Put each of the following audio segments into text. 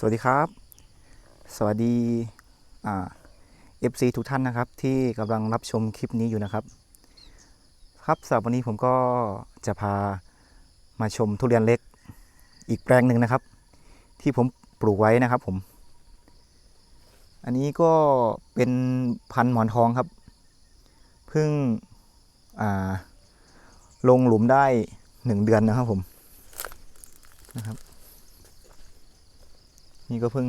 สวัสดีครับ สวัสดีเอ่า FC ทุกท่านนะครับ ที่กำลังรับชมคลิปนี้อยู่นะครับ ครับสำหรับวันนี้ผมก็จะพามาชมทุเรียนเล็กอีกแปลงหนึ่งนะครับ ที่ผมปลูกไว้นะครับผม อันนี้ก็เป็นพันธุ์หมอนทองครับเพิ่งลงหลุมได้หนึ่งเดือนนะครับผมนะครับ นี่ก็เพิ่ง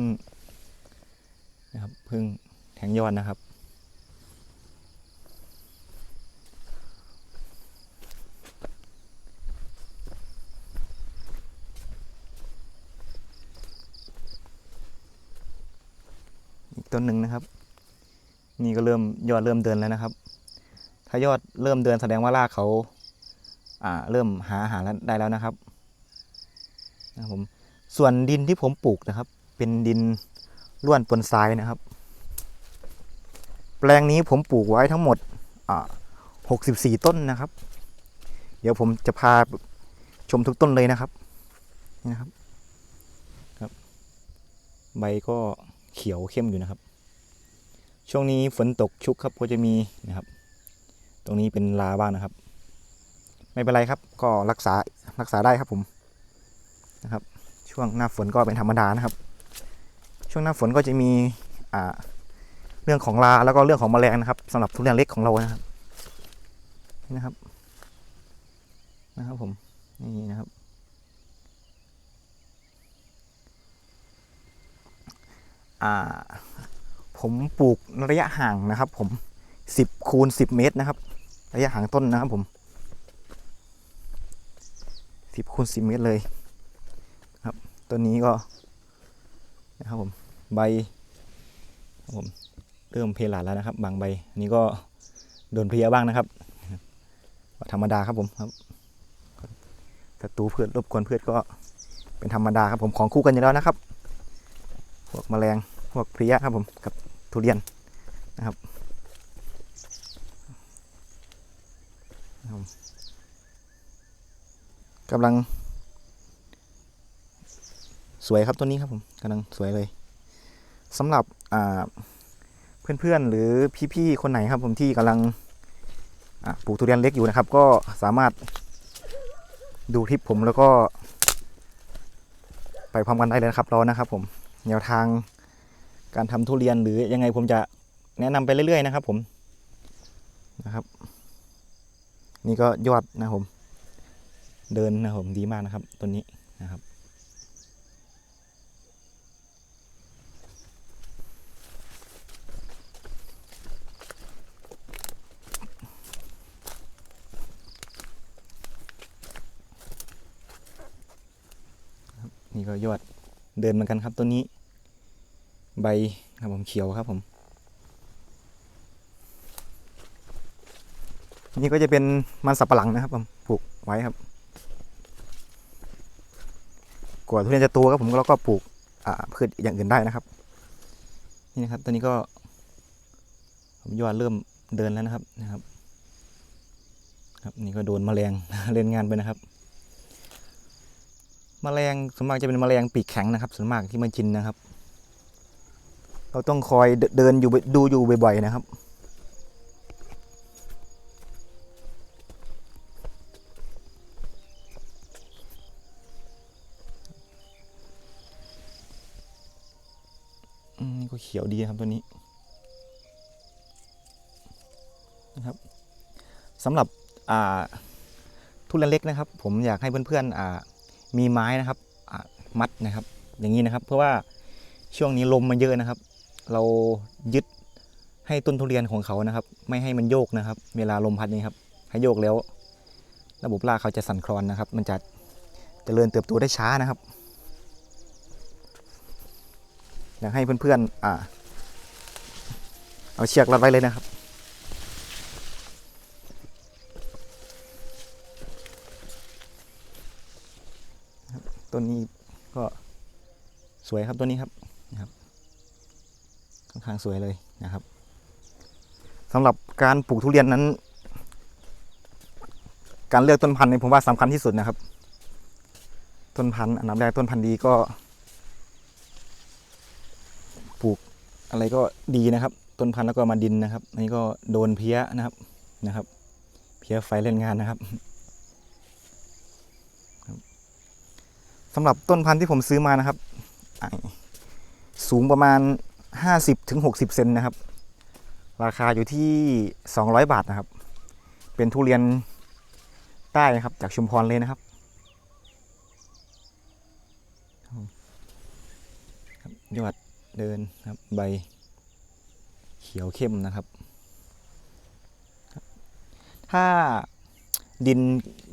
นะครับเพิ่งแทงยอดนะครับ อีกต้นหนึ่งนะครับ นี่ก็เริ่มยอดเริ่มเดินแล้วนะครับ ถ้ายอดเริ่มเดินแสดงว่ารากเขาอ่าเริ่มหาอาหารได้แล้วนะครับนะครับผมส่วนดินที่ผมปลูกนะครับ เป็นดินล้วนปนทรายนะครับ แปลงนี้ผมปลูกไว้ทั้งหมดอ่า64ต้นนะครับ เดี๋ยวผมจะพาชมทุกต้นเลยนะครับนี่นะครับครับ ใบก็เขียวเข้มอยู่นะครับ ช่วงนี้ฝนตกชุกครับก็จะมีนะครับ ตรงนี้เป็นลาบ้างนะครับ ไม่เป็นไรครับ ก็รักษารักษาได้ครับผมนะครับ ช่วงหน้าฝนก็เป็นธรรมดานะครับ ช่วงหน้าฝนก็จะมีอ่าเรื่องของลาแล้วก็เรื่องของแมลงนะครับสำหรับทุเรียนเล็กของเรานะครับนี่นะครับนะครับผมนี่นะครับ อ่า ผมปลูกระยะห่างนะครับ ผมสิบคูณสิบเมตรนะครับ ระยะห่างต้นนะครับผมสิบคูณสิบเมตรเลยครับ ต้นนี้ก็นะครับผม ใบผมเริ่มเพลาดแล้วนะครับ บางใบอันนี้ก็โดนเพลียบ้างนะครับ ธรรมดาครับผมครับศัตรูพืชรบกวนพืชก็เป็นธรรมดาครับผมของคู่กันอยู่แล้วนะครับ พวกแมลงพวกเพลี้ยครับผมกับทุเรียนนะครับกำลังสวยครับต้นนี้ครับผมกำลังสวยเลย สำหรับเพื่อนๆหรือพี่ๆคนไหนครับผมที่กำลังปลูกทุเรียนเล็กอยู่นะครับ ก็สามารถดูคลิปผมแล้วก็ ไปพร้อมกันได้เลยนะครับรอนะครับ ผมแนวทางการทำทุเรียนหรือยังไงผมจะแนะนำไปเรื่อยๆนะครับ ผมนะครับ นี่ก็ยอดนะผม เดินนะผมดีมากนะครับต้นนี้นะครับ นี่ก็ยอดเดินเหมือนกันครับต้นนี้ ใบครับผมเขียวครับผม นี่ก็จะเป็นมันสับปะหลังนะครับผมปลูกไว้ครับกว่าทุเรียนจะโตครับผมเราก็ปลูกพืชอย่างอื่นได้นะครับ นี่นะครับตอนนี้ก็ผมยอดเริ่มเดินแล้วนะครับนะครับ ครับนี่ก็โดนแมลงเล่นงานไปนะครับ แมลงส่วนมากจะเป็นแมลงปีกแข็งนะครับส่วนมากที่มันกินนะครับ เราต้องคอยเดินอยู่ดูอยู่บ่อยๆนะครับอืมก็เขียวดีครับตัวนี้นะครับสำหรับอ่าทุเรียนเล็กนะครับ ผมอยากให้เพื่อนๆอ่า มีไม้นะครับมัดนะครับ อย่างนี้นะครับ เพราะว่าช่วงนี้ลมมันเยอะนะครับ เรายึดให้ต้นทุเรียนของเขานะครับ ไม่ให้มันโยกนะครับ เวลาลมพัดนี้ครับให้โยกแล้ว ระบบรากเขาจะสั่นคลอนนะครับ มันจะเจริญเติบโตได้ช้านะครับอยากให้เพื่อนๆอ่าเอาเชือกรัดไว้เลยนะครับ ต้นนี้ก็สวยครับต้นนี้ครับนะครับค่อนข้างสวยเลยนะครับสำหรับการปลูกทุเรียนนั้น การเลือกต้นพันธุ์เนี่ยผมว่าสำคัญที่สุดนะครับ ต้นพันธุ์อันดับแรกต้นพันธุ์ดีก็ปลูกอะไรก็ดีนะครับ ต้นพันธุ์แล้วก็มาดินนะครับอันนี้ก็โดนเพี้ยนะครับนะครับ เพี้ยไฟเล่นงานนะครับ สำหรับต้นพันธุ์ที่ผมซื้อมานะครับ สูงประมาณ 50ถึง60เซนนะครับ ราคาอยู่ที่ 200 บาทนะครับ เป็นทุเรียนใต้นะครับ จากชุมพรเลยนะครับยอดเดินครับใบเขียวเข้มนะครับครับถ้าดิน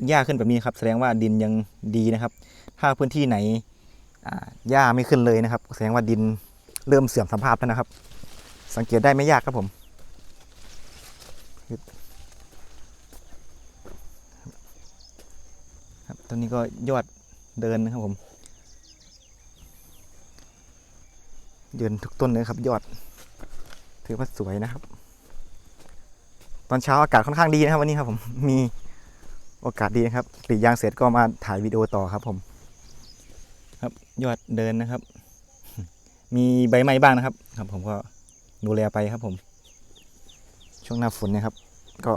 หญ้าขึ้นแบบนี้ครับ แสดงว่าดินยังดีนะครับ ถ้าพื้นที่ไหนหญ้าไม่ขึ้นเลยนะครับ แสดงว่าดินเริ่มเสื่อมสภาพแล้วนะครับ สังเกตได้ไม่ยากครับผม ครับต้นนี้ก็ยอดเดินนะครับผม เดือนทุกต้นเลยครับ ยอด ถือว่าสวยนะครับ ตอนเช้าอากาศค่อนข้างดีนะครับวันนี้ครับผม มีโอกาสดีนะครับกรีดยางเสร็จก็มาถ่ายวิดีโอต่อครับผม ครับ ยอดเดินนะครับ มีใบไม้บ้างนะครับ ครับ ผมก็ดูแลไปครับ ผม ช่วงหน้าฝนนะครับ ก็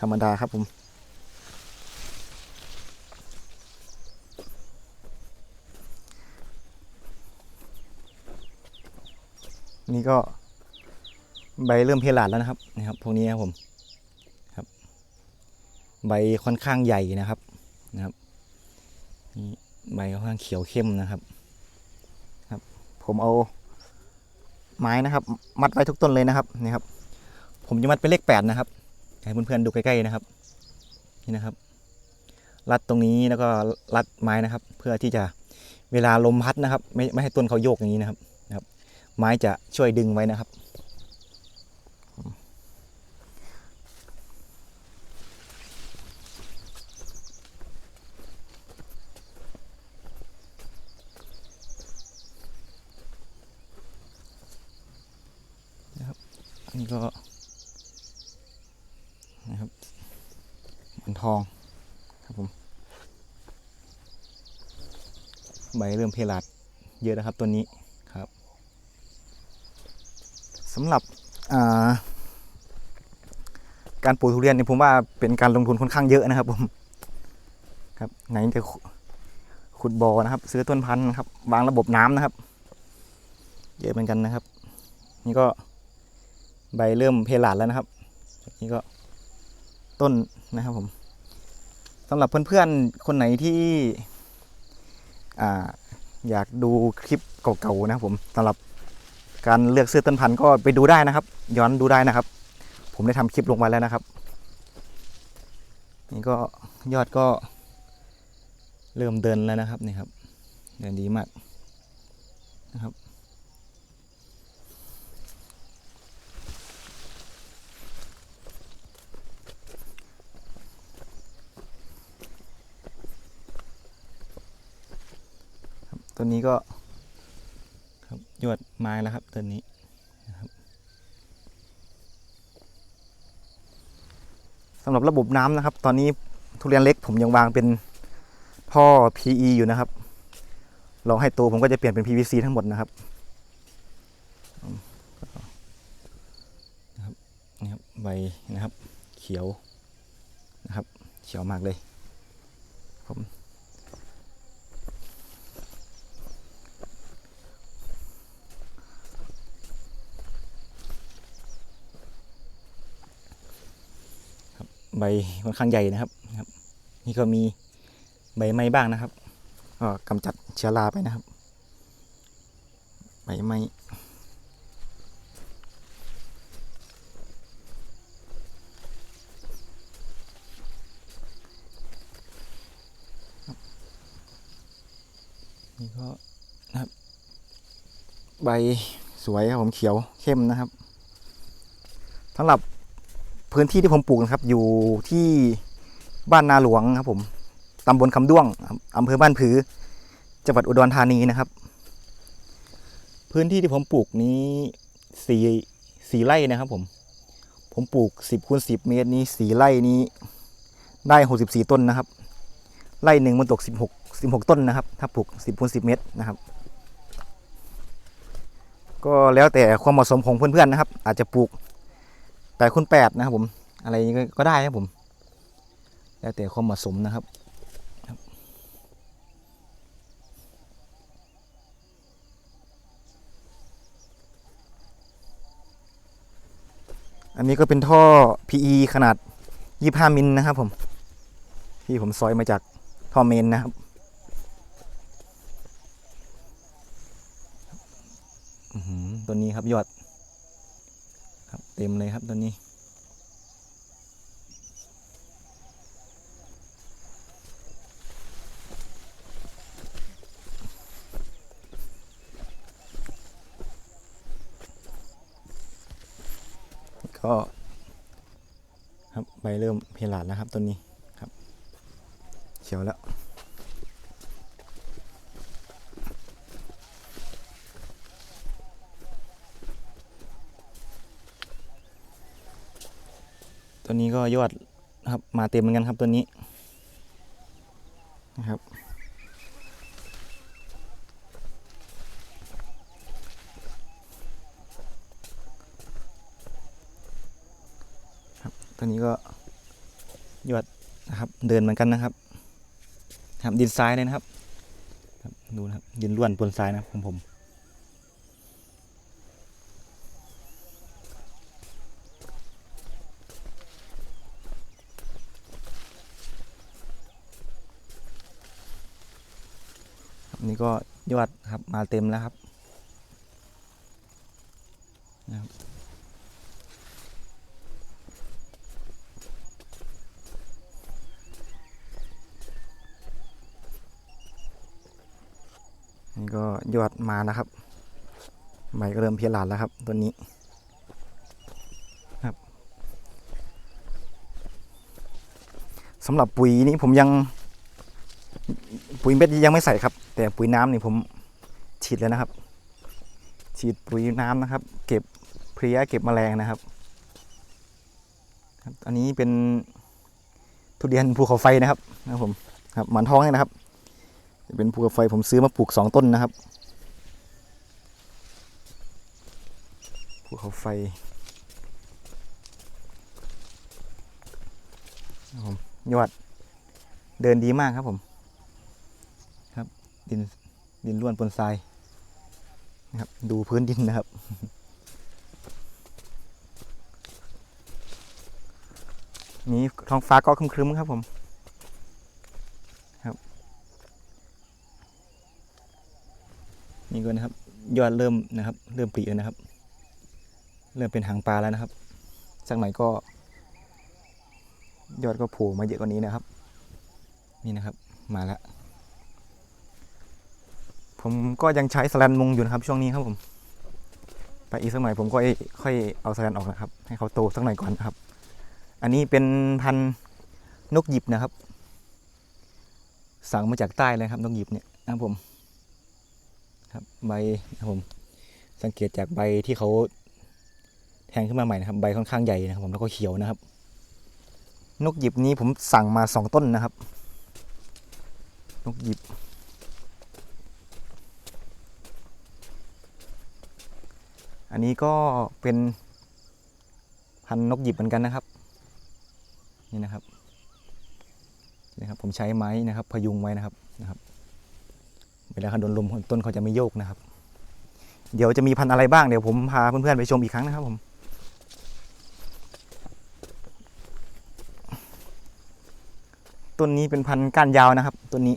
ธรรมดาครับผมนี่ก็ใบเริ่มเพลาดแล้วนะครับนะครับ พวกนี้ครับผมครับ ใบค่อนข้างใหญ่นะครับนะครับนี่ ใบค่อนข้างเขียวเข้มนะครับ ครับ ผมเอาไม้นะครับ มัดไว้ทุกต้นเลยนะครับนี่ครับ ผมจะมัดเป็นเลขแปดนะครับให้เพื่อนๆดูใกล้ๆนะครับ นี่นะครับ รัดตรงนี้แล้วก็รัดไม้นะครับ เพื่อที่จะเวลาลมพัดนะครับ ไม่ไม่ให้ต้นเขาโยกอย่างนี้นะครับนะครับ ไม้จะช่วยดึงไว้นะครับ นนี้ก็นะครับมันทองครับผมใบเริ่มเพลาดเยอะนะครับตัวนี้ครับสำหรับาการปลูกทุเรียนเนี่ยผมว่าเป็นการลงทุนค่อนข้างเยอะนะครับผมครับไหนจะขุขุดบ่อนะครับ ซื้อต้นพันธุ์นะครับ วางระบบน้ำนะครับ เยอะเหมือนกันนะครับ นี่ก็ ใบเริ่มเพลาดแล้วนะครับ นี่ก็ต้นนะครับผมสำหรับเพื่อนๆ คนไหนที่อ่าอยากดูคลิปเก่าๆนะครับผมสำหรับการเลือกซื้อต้นพันธุ์ก็ไปดูได้นะครับ ย้อนดูได้นะครับ ผมได้ทำคลิปลงไว้แล้วนะครับ นี่ก็ยอดก็เริ่มเดินแล้วนะครับนี่ครับ เดินดีมากนะครับ ตัวนี้ก็ครับยอดไม้แล้วครับต้นนี้นะครับสำหรับระบบน้ำนะครับ ตอนนี้ทุเรียนเล็กผมยังวางเป็นท่อ PE อยู่นะครับลองให้โตผมก็จะเปลี่ยนเป็น PVC ทั้งหมดนะครับนะครับนี่ครับใบนะครับ เขียวนะครับ เขียวมากเลยผม ใบค่อนข้างใหญ่นะครับนะครับ นี่ก็มีใบไม้บ้างนะครับก็กำจัดเชื้อราไปนะครับ ใบไม้นี่ก็นะครับ ใบสวยครับผมเขียวเข้มนะครับสำหรับ พื้นที่ที่ผมปลูกนะครับ อยู่ที่บ้านนาหลวงครับ ผมตำบลคำด้วงอำเภอบ้านผือ จังหวัดอุดรธานีนะครับ พื้นที่ที่ผมปลูกนี้สี่สี่ไร่นะครับ ผม ผมปลูกสิบคูณสิบเมตรนี้สี่ไร่นี้ ได้หกสิบสี่ต้นนะครับ ไร่หนึ่งมันตกสิบหกสิบหกต้นนะครับ ถ้าปลูกสิบคูณสิบเมตรนะครับ ก็แล้วแต่ความเหมาะสมของเพื่อนๆนะครับ อาจจะปลูก แปดคูณแปดนะครับผม อะไรก็ได้นะครับผม แล้วแต่ความเหมาะสมนะครับอันนี้ก็เป็นท่อ PE ขนาด 25 มิลนะครับผม ที่ผมซอยมาจากท่อเมนนะครับอื้อหือตัวนี้ครับยอด เต็มเลยครับตัวนี้ ก็ ครับใบเริ่มเพลาดแล้วครับต้นนี้ครับ เขียวแล้ว ตัวนี้ก็ยอดครับมาเต็มเหมือนกันครับตัวนี้นะครับตัวนี้ก็ยอดนะครับเดินเหมือนกันนะครับครับดินทรายเลยนะครับ ดูนะครับดินล้วนปนทรายนะครับของผม นี่ก็ยอดครับมาเต็มแล้วครับนะครับนี่ก็ยอดมานะครับใบก็เริ่มเพียหลาดแล้วครับตัวนี้ครับสำหรับปุ๋ยนี้ผมยังปุ๋ยเม็ดยังไม่ใส่ครับ แต่ปุ๋ยน้ำนี่ผมฉีดแล้วนะครับ ฉีดปุ๋ยน้ำนะครับ เก็บเพลี้ยเก็บแมลงนะครับอันนี้เป็นทุเรียนภูเขาไฟนะครับนะครับผมครับหมอนทองเนี่ยนะครับจะเป็นภูเขาไฟผมซื้อมาปลูกสองต้นนะครับภูเขาไฟครับผมยอดเดินดีมากครับผม ดินดินล้วนปนทรายนะครับ ดูพื้นดินนะครับ นี้ท้องฟ้าก็ครึ้มๆครับผมนี่ก็นะครับ ยอดเริ่มนะครับ เริ่มปลีแล้วนะครับ เริ่มเป็นหางปลาแล้วนะครับสักหน่อยก็ ยอดก็โผล่มาเยอะกว่านี้นะครับ นี่นะครับ มาแล้ว ผมก็ยังใช้สแลนมุงอยู่นะครับ ช่วงนี้ครับผมไปอีกสักหน่อยผมก็ค่อยเอาสแลนออกนะครับ ให้เขาโตสักหน่อยก่อนนะครับ อันนี้เป็นพันนกหยิบนะครับ สั่งมาจากใต้เลยครับนกหยิบเนี่ยนะครับผม ครับใบนะครับผม สังเกตจากใบที่เขาแทงขึ้นมาใหม่นะครับ ใบค่อนข้างใหญ่นะครับผมแล้วก็เขียวนะครับ นกหยิบนี้ผมสั่งมาสองต้นนะครับ นกหยิบ อันนี้ก็เป็นพันนกหยิบเหมือนกันนะครับ นี่นะครับนี่ครับ ผมใช้ไม้นะครับ พยุงไว้นะครับนะครับ เวลาเขาโดนลมต้นเขาจะไม่โยกนะครับ เดี๋ยวจะมีพันธุ์อะไรบ้างเดี๋ยวผมพาเพื่อนๆไปชมอีกครั้งนะครับผมต้นนี้เป็นพันธุ์ก้านยาวนะครับต้นนี้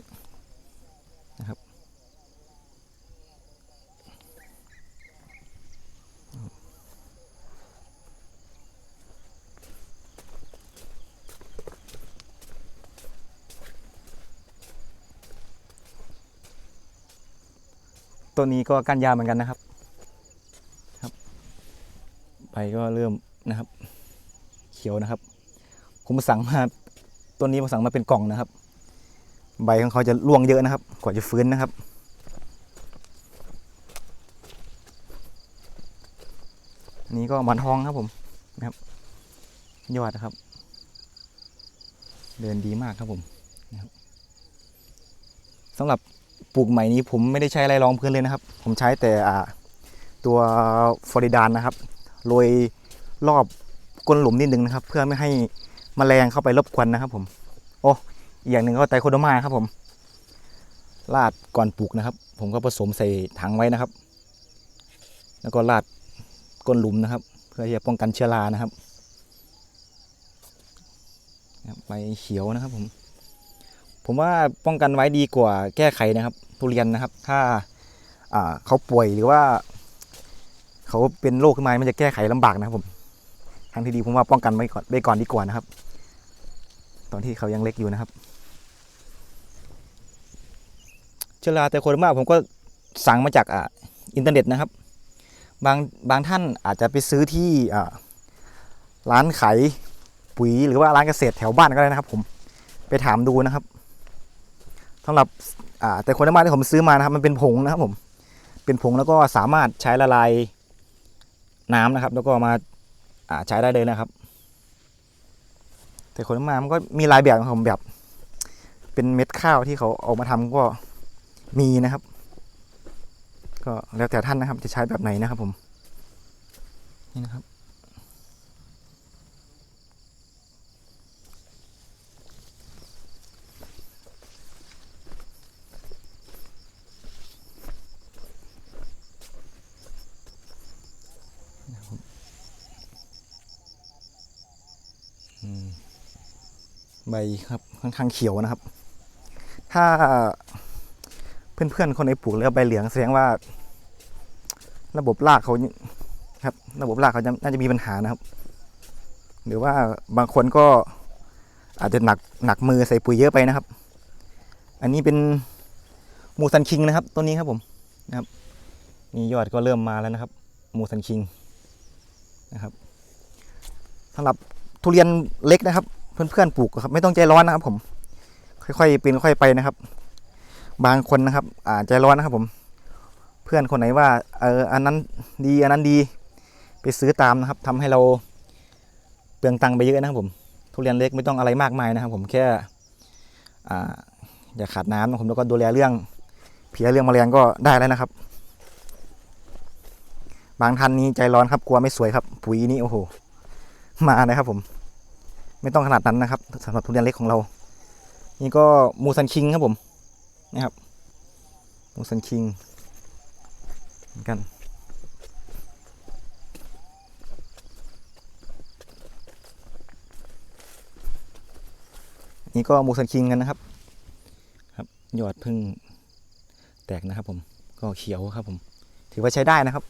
ต้นนี้ก็ก้านยาวเหมือนกันนะครับครับใบก็เริ่มนะครับ เขียวนะครับ ผมสั่งมาต้นนี้ผมสั่งมาเป็นกล่องนะครับ ใบของเขาจะร่วงเยอะนะครับ กว่าจะฟื้นนะครับนี่ก็หมอนทองครับผมนะครับยอดนะครับ เดินดีมากครับผมนะครับสำหรับ ปลูกใหม่นี้ผมไม่ได้ใช้อะไรรองพื้นเลยนะครับ ผมใช้แต่ตัวฟอริดานนะครับโรยรอบก้นหลุมนิดนึงนะครับ เพื่อไม่ให้มแมลงเข้าไปรบกวนนะครับ ผมโอ้อย่างหนึ่งก็ไตโคโดมาครับผมราดก่อนปลูกนะครับ ผมก็ผสมใส่ถังไว้นะครับ แล้วก็ราดก้นหลุมนะครับ เพื่อที่จะป้องกันเชื้อรานะครับใบเขียวนะครับผม ผมว่าป้องกันไว้ดีกว่าแก้ไขนะครับ ทุเรียนนะครับ ถ้าเขาป่วยหรือว่า เขาเป็นโรคขึ้นมา มันจะแก้ไขลำบากนะครับผม ทางที่ดีผมว่าป้องกันไว้ก่อนไว้ก่อนดีกว่านะครับ ตอนที่เขายังเล็กอยู่นะครับเชื้อราแต่คโรมากผมก็สั่งมาจากอ่าอินเทอร์เน็ตนะครับ บางบางท่านอาจจะไปซื้อที่อ่าร้านขายปุ๋ยหรือว่าร้านเกษตรแถวบ้านก็ได้นะครับ ผมไปถามดูนะครับสำหรับ อ่าแต่โคโรมาที่ผมซื้อมานะครับ มันเป็นผงนะครับ ผม เป็นผงแล้วก็สามารถใช้ละลายน้ำนะครับ แล้วก็มาอ่าใช้ได้เลยนะครับ แต่โคโรมามันก็มีหลายแบบนะครับผมแบบ เป็นเม็ดข้าวที่เขาเอามาทำก็มีนะครับ ก็แล้วแต่ท่านนะครับ จะใช้แบบไหนนะครับ ผมนี่นะครับ ใบครับค่อนข้างเขียวนะครับ ถ้าเพื่อนๆคนไหนปลูกแล้วใบเหลืองแสดงว่า ระบบรากเขานะครับ ระบบรากเขาจะน่าจะมีปัญหานะครับ หรือว่าบางคนก็อาจจะหนักหนักมือใส่ปุ๋ยเยอะไปนะครับ อันนี้เป็นมูซันคิงนะครับต้นนี้ครับผมนะครับนี่ยอดก็เริ่มมาแล้วนะครับ มูซันคิงนะครับสำหรับทุเรียนเล็กนะครับ เพื่อนๆปลูกครับ ไม่ต้องใจร้อนนะครับ ผม ค่อยๆป็นค่อยๆไปนะครับ บางคนนะครับอ่าใจร้อนนะครับ ผม เพื่อนคนไหนว่า เอออันนั้นดีอันนั้นดี ไปซื้อตามนะครับทำให้เราเปลืองตังค์ไปเยอะนะครับ ผมทุเรียนเล็กไม่ต้องอะไรมากมายนะครับ ผมแค่อ่าอย่าขาดน้ำนะครับผมแล้วก็ดูแลเรื่องเพียเรื่องมแมลงก็ได้แล้วนะครับ บางท่านนี้ใจร้อนครับกลัวไม่สวยครับ ปุ๋ยนี่โอ้โห มานะครับผม ไม่ต้องขนาดนั้นนะครับสำหรับทุเรียนเล็กของเรา นี่ก็มูซันคิงครับผมนะครับมูซันคิงเหมือนกันนี่ก็มูซันคิงกันนะครับครับยอดพึ่งแตกนะครับผมก็เขียวครับผม ถือว่าใช้ได้นะครับ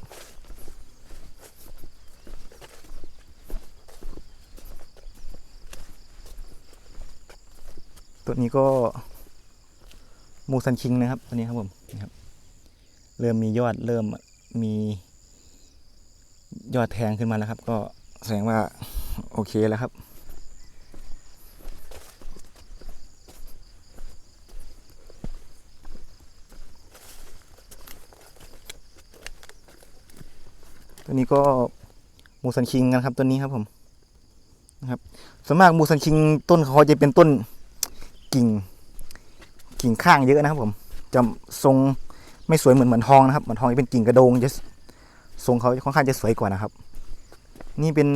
ตัวนี้ก็มูซันคิงนะครับตัวนี้ครับผมนะครับ เริ่มมียอดเริ่มมียอดแทงขึ้นมาแล้วครับ ก็แสดงว่าโอเคแล้วครับตัวนี้ก็มูซันคิงกันครับตัวนี้ครับผมนะครับส่วนมากมูซันคิงต้นเขาจะเป็นต้น กิ่ง กิ่งข้างเยอะนะครับผมจะทรงไม่สวยเหมือนเหมือนทองนะครับเหมือนทองจะเป็นกิ่งกระโดงจะทรงเขาค่อนข้างจะสวยกว่านะครับ นี่เป็น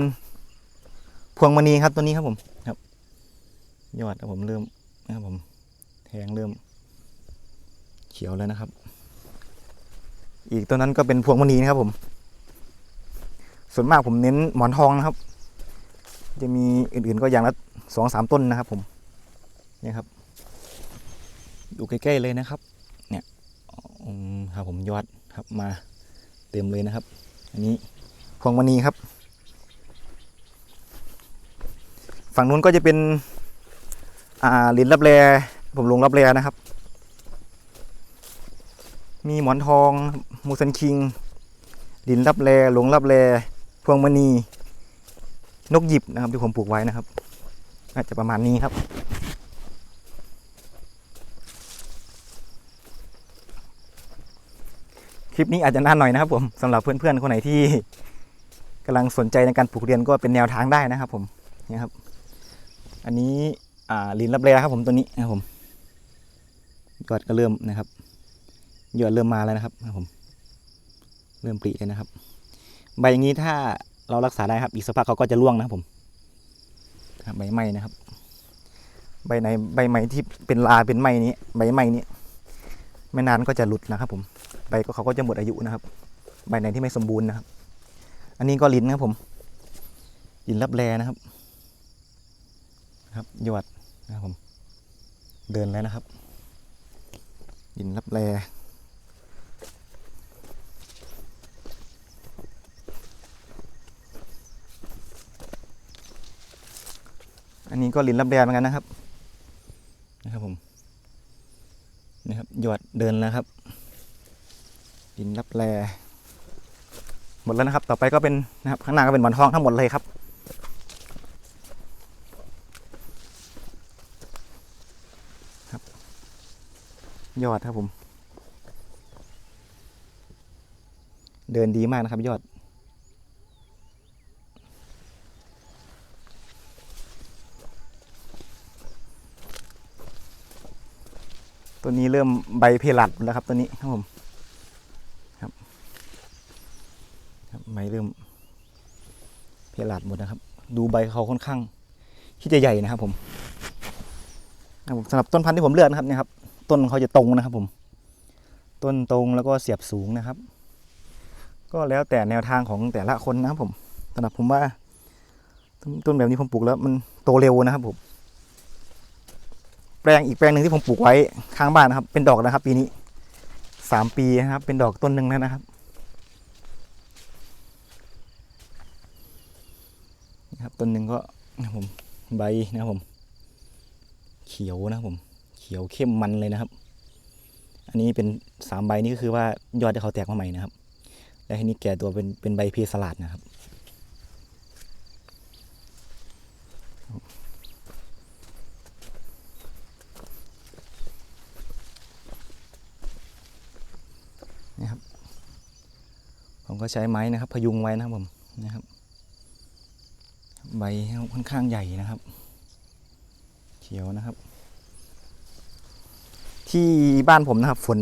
พวงมณีครับตัวนี้ครับผมครับ ยอดครับผมเริ่มนะครับผมแทงเริ่ม เขียวแล้วนะครับ อีกตัวนั้นก็เป็นพวงมณีนะครับผม ส่วนมากผมเน้นหมอนทองนะครับ จะมีอื่นๆก็อย่างละสองสามต้นนะครับผม เนี่ยครับ อยู่ใกล้ๆเลยนะครับ เนี่ยอืมครับผมยอดครับมาเต็มเลยนะครับ อันนี้พวงมณีครับ ฝั่งนู้นก็จะเป็น อ่าลินรับแรผมลงรับแรนะครับ มีหมอนทองมูซันคิงลินรับแรหลงรับแรพวงมณีนกหยิบนะครับที่ผมปลูกไว้นะครับน่าจะประมาณนี้ครับ คลิปนี้อาจจะนานหน่อยนะครับผมสำหรับเพื่อนๆคนไหนที่กำลังสนใจในการปลูกเรียนก็เป็นแนวทางได้นะครับ ผมนี่ครับ อันนี้อ่าลินรับแรครับ ผมตัวนี้นะครับผมยอดก็เริ่มนะครับยอดเริ่มมาแล้วนะครับนะผม เริ่มปริเลยนะครับ ใบอย่างนี้ถ้าเรารักษาได้ครับ อีกสักพักเขาก็จะร่วงนะครับผมบใบไม้นะครับ ใบไหนใบไม้ที่เป็นลาเป็นไม้นี้ ใบไม้นี้ ไม่นานก็จะหลุดนะครับผม ใบก็เขาก็จะหมดอายุนะครับใบไหนที่ไม่สมบูรณ์นะครับ อันนี้ก็ลิ้นนะครับผมลิ้นรับแรนะครับ ครับยอดนะครับผมเดินแล้วนะครับลิ้นรับแรอันนี้ก็ลิ้นรับแรเหมือนกันนะครับ นะครับผมนี่ครับหยอดเดินแล้วครับ ลิ้นรับแรหมดแล้วนะครับ ต่อไปก็เป็นนะครับข้างหน้าก็เป็นหมอนทองทั้งหมดเลยครับครับ ยอดครับผม เดินดีมากนะครับยอด ตัวนี้เริ่มใบเพลัดหมดแล้วครับตัวนี้ครับผมครับ ครับใบเริ่มเพลัดหมดนะครับ ดูใบเขาค่อนข้างที่จะใหญ่นะครับ ผมสำหรับต้นพันธุ์ที่ผมเลือกนะครับเนี่ยครับ ต้นเขาจะตรงนะครับ ผม ต้นตรงแล้วก็เสียบสูงนะครับ ก็แล้วแต่แนวทางของแต่ละคนนะครับ ผมสำหรับผมว่า ต้นต้นแบบนี้ผมปลูกแล้ว มันโตเร็วนะครับ ผม แปลงอีกแปลงหนึ่งที่ผมปลูกไว้ข้างบ้านนะครับ เป็นดอกนะครับ ปีนี้สามปีนะครับ เป็นดอกต้นหนึ่งแล้วนะครับนี่ครับ ต้นหนึ่งก็นะผมใบนะผม เขียวนะผม เขียวเข้มมันเลยนะครับ อันนี้เป็นสามใบนี่ก็คือว่ายอดที่เขาแตกมาใหม่นะครับ และทีนี้แก่ตัวเป็นเป็นใบเพสลัดนะครับผมก็ใช้ไม้นะครับ พยุงไว้นะครับผมนะครับ ใบค่อนข้างใหญ่นะครับ เขียวนะครับ ที่บ้านผมนะครับ ฝน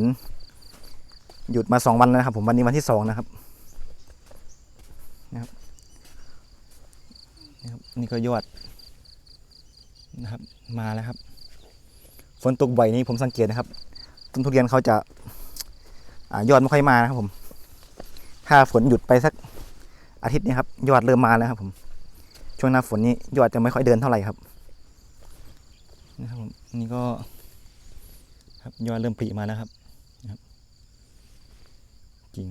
หยุดมาสองวันแล้วนะครับ ผมวันนี้วันที่สองนะครับนะครับนะครับนี่ก็ยอดนะครับ มาแล้วครับ ฝนตกบ่อยนี้ผมสังเกตนะครับ ต้นทุเรียนเขาจะอายอดไม่ค่อยมานะครับผม ถ้าฝนหยุดไปสักอาทิตย์นี้ครับ ยอดเริ่มมาแล้วครับผม ช่วงหน้าฝนนี้ยอดจะไม่ค่อยเดินเท่าไหร่ครับนะครับผมนี่ก็ครับยอดเริ่มผลิมาแล้วครับนะครับจริง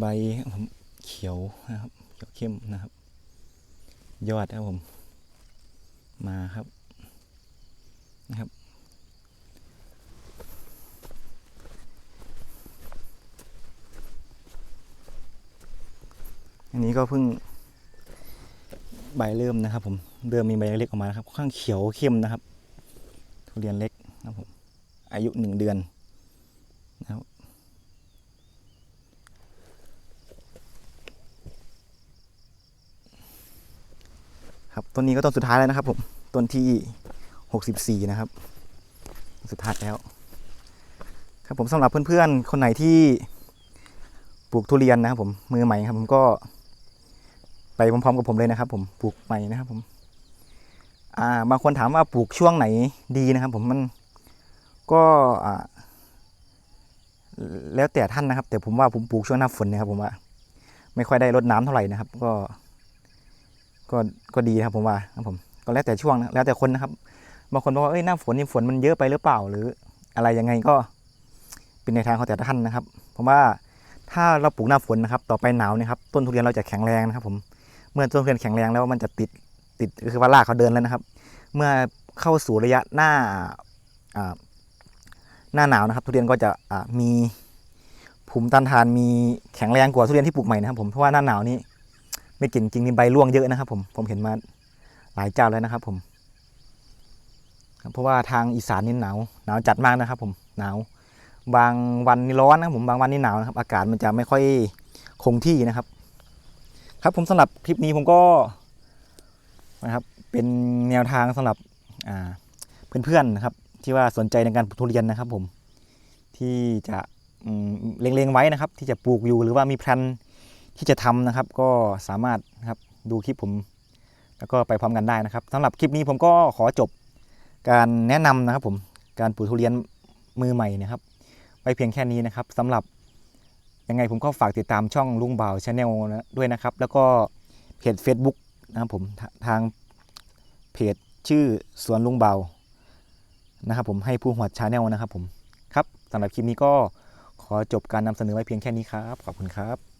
ใบผมเขียวนะครับ เขียวเข้มนะครับ ยอดครับผม มาครับนะครับ อันนี้ก็เพิ่งใบเริ่มนะครับผมเริ่มมีใบเล็กๆออกมาครับค่อนข้างเขียวเข้มนะครับ ทุเรียนเล็กนะครับผมอายุหนึ่งเดือนนะครับ ครับต้นนี้ก็ต้นสุดท้ายแล้วนะครับ ผมต้นที่หกสิบสี่นะครับ สุดท้ายแล้ว ครับผมสำหรับเพื่อนๆ คนไหนที่ปลูกทุเรียนนะครับ ผมมือใหม่ครับ ผมก็ไปพร้อมๆกับผมเลยนะครับ ผมปลูกใหม่นะครับ ผม อ่าบางคนถามว่าปลูกช่วงไหนดีนะครับ ผมมันก็อ่าแล้วแต่ท่านนะครับ แต่ผมว่าผมปลูกช่วงหน้าฝนเนะครับ ผมว่า ไม่ค่อยได้รดน้ำเท่าไหร่นะครับ ก็ ก็ก็ดีนะครับผมว่าครับผมก็แล้วแต่ช่วงนะแล้วแต่คนนะครับบางคนบอกว่าเอ้ยหน้าฝนนี่ฝนมันเยอะไปหรือเปล่า หรืออะไรยังไงก็เป็นในทางของแต่ละท่านนะครับผมว่าถ้าเราปลูกหน้าฝนนะครับ ต่อไปหนาวนะครับ ต้นทุเรียนเราจะแข็งแรงนะครับผมเมื่อต้นทุเรียนแข็งแรงแล้วมันจะติดติดคือว่ารากเขาเดินแล้วนะครับ เมื่อเข้าสู่ระยะหน้าหน้าหนาวนะครับ ทุเรียนก็จะมีภูมิต้านทานมีแข็งแรงกว่าทุเรียนที่ปลูกใหม่นะครับผมเพราะว่าหน้าหนาวนี้ ไม่เก่งจริงนี่ใบร่วงเยอะนะครับ ผมผมเห็นมาหลายเจ้าแล้วนะครับผมเพราะว่าทางอีสานนี่หนาวหนาวจัดมากนะครับ ผมหนาวบางวันนี่ร้อนนะผมบางวันนี่หนาวนะครับ อากาศมันจะไม่ค่อยคงที่นะครับ ครับผมสำหรับคลิปนี้ผมก็นะครับเป็นแนวทางสำหรับเพื่อนๆนะครับ ที่ว่าสนใจในการปลูกทุเรียนนะครับ ผมที่จะเล็งๆไว้นะครับ ที่จะปลูกอยู่หรือว่ามีแพลน ที่จะทำนะครับ ก็สามารถนะครับดูคลิปผม แล้วก็ไปพร้อมกันได้นะครับสำหรับคลิปนี้ผมก็ขอจบการแนะนำนะครับ ผมการปลูกทุเรียนมือใหม่นะครับไว้เพียงแค่นี้นะครับสำหรับยังไงผมก็ฝากติดตามช่องลุงบ่าวชาแนลด้วยนะครับ แล้วก็เพจ Facebook นะครับผมทางเพจชื่อสวนลุงเบ่านะครับผมให้ผู้หัวชาแนลนะครับผมครับสำหรับคลิปนี้ก็ขอจบการนำเสนอไว้เพียงแค่นี้ครับ ขอบคุณครับ